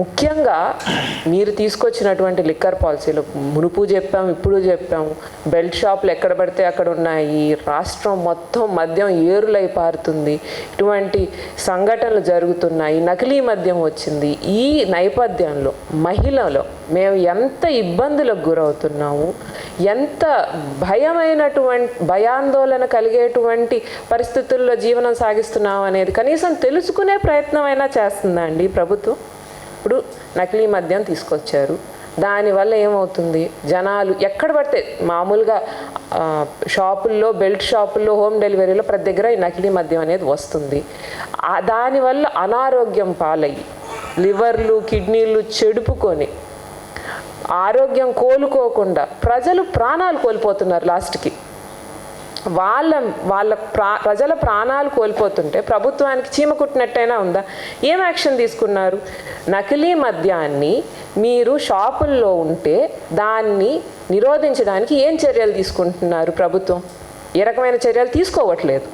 ముఖ్యంగా మీరు తీసుకొచ్చినటువంటి లిక్కర్ పాలసీలు మునుపు చెప్పాము ఇప్పుడు చెప్పాము. బెల్ట్ షాపులు ఎక్కడ పడితే అక్కడ ఉన్నాయి. రాష్ట్రం మొత్తం మద్యం ఏరులై పారుతుంది. ఇటువంటి సంఘటనలు జరుగుతున్నాయి. నకిలీ మద్యం వచ్చింది. ఈ నేపథ్యంలో మహిళలు మేము ఎంత ఇబ్బందులకు గురవుతున్నాము ఎంత భయమైనటువంటి భయాందోళన కలిగేటువంటి పరిస్థితుల్లో జీవనం సాగిస్తున్నాం అనేది కనీసం తెలుసుకునే ప్రయత్నం అయినా చేస్తుందా అండి ప్రభుత్వం? ఇప్పుడు నకిలీ మద్యం తీసుకొచ్చారు. దానివల్ల ఏమవుతుంది? జనాలు ఎక్కడ పడితే మామూలుగా షాపుల్లో బెల్ట్ షాపుల్లో హోమ్ డెలివరీలో ప్రతి దగ్గర ఈ నకిలీ మద్యం అనేది వస్తుంది. దానివల్ల అనారోగ్యం పాలయ్యి లివర్లు కిడ్నీలు చెడుపుకొని ఆరోగ్యం కోలుకోకుండా ప్రజలు ప్రాణాలు కోల్పోతున్నారు లాస్ట్కి. వాళ్ళ వాళ్ళ ప్రా ప్రజల ప్రాణాలు కోల్పోతుంటే ప్రభుత్వానికి చీమ కుట్టినట్టయినా ఉందా? ఏం యాక్షన్ తీసుకున్నారు? నకిలీ మద్యాన్ని మీరు షాపుల్లో ఉంటే దాన్ని నిరోధించడానికి ఏం చర్యలు తీసుకుంటున్నారు ప్రభుత్వం? ఏ రకమైన చర్యలు తీసుకోవట్లేదు.